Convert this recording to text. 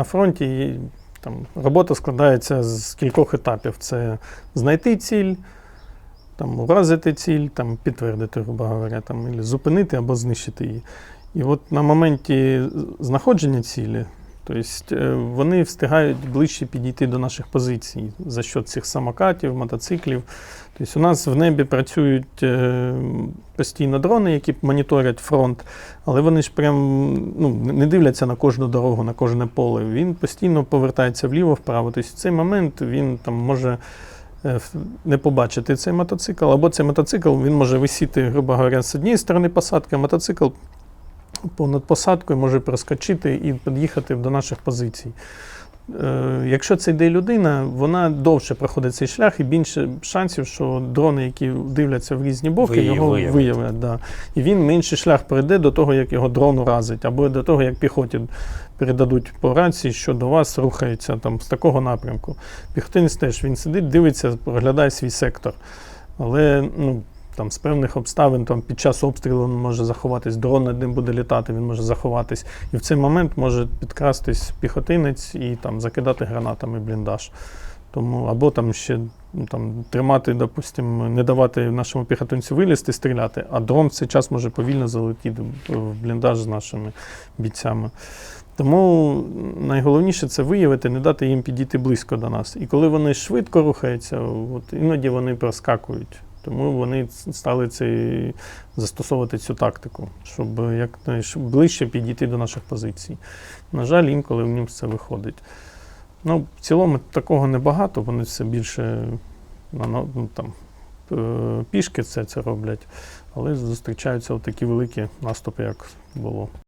на фронті там, робота складається з кількох етапів: це знайти ціль, там, уразити ціль, там, підтвердити, грубо говоря, там, зупинити або знищити її. І от на моменті знаходження цілі, тобто е, вони встигають ближче підійти до наших позицій за счет цих самокатів, мотоциклів. Тобто у нас в небі працюють е, постійно дрони, які моніторять фронт, але вони ж прям ну, не дивляться на кожну дорогу, на кожне поле. Він постійно повертається вліво-вправо. Тобто в цей момент він там може е, не побачити цей мотоцикл, або цей мотоцикл він може висіти, грубо говоря, з однієї сторони посадки, а мотоцикл понад посадкою може проскочити і під'їхати до наших позицій. Е, Якщо це йде людина, вона довше проходить цей шлях і більше шансів, що дрони, які дивляться в різні боки, Ви його виявите. виявлять. Да. І він менший шлях пройде до того, як його дрон уразить, або до того, як піхоті передадуть по рації, що до вас рухається там, з такого напрямку. Піхотинець теж він сидить, дивиться, проглядає свій сектор. Але ну, там, з певних обставин там, під час обстрілу він може заховатись, дрон над ним буде літати, він може заховатись. І в цей момент може підкрастись піхотинець і там, закидати гранатами бліндаж. Тому, або там ще ну, там, тримати, допустимо, не давати нашому піхотинцю вилізти, стріляти, а дрон в цей час може повільно залетіти в бліндаж з нашими бійцями. Тому найголовніше це виявити, не дати їм підійти близько до нас. І коли вони швидко рухаються, от іноді вони проскакують. Тому вони стали цей, застосовувати цю тактику, щоб якнайближче підійти до наших позицій. На жаль, інколи в ним це виходить. Ну, в цілому такого небагато, вони все більше ну, там, е, пішки це, це роблять, але зустрічаються такі великі наступи, як було.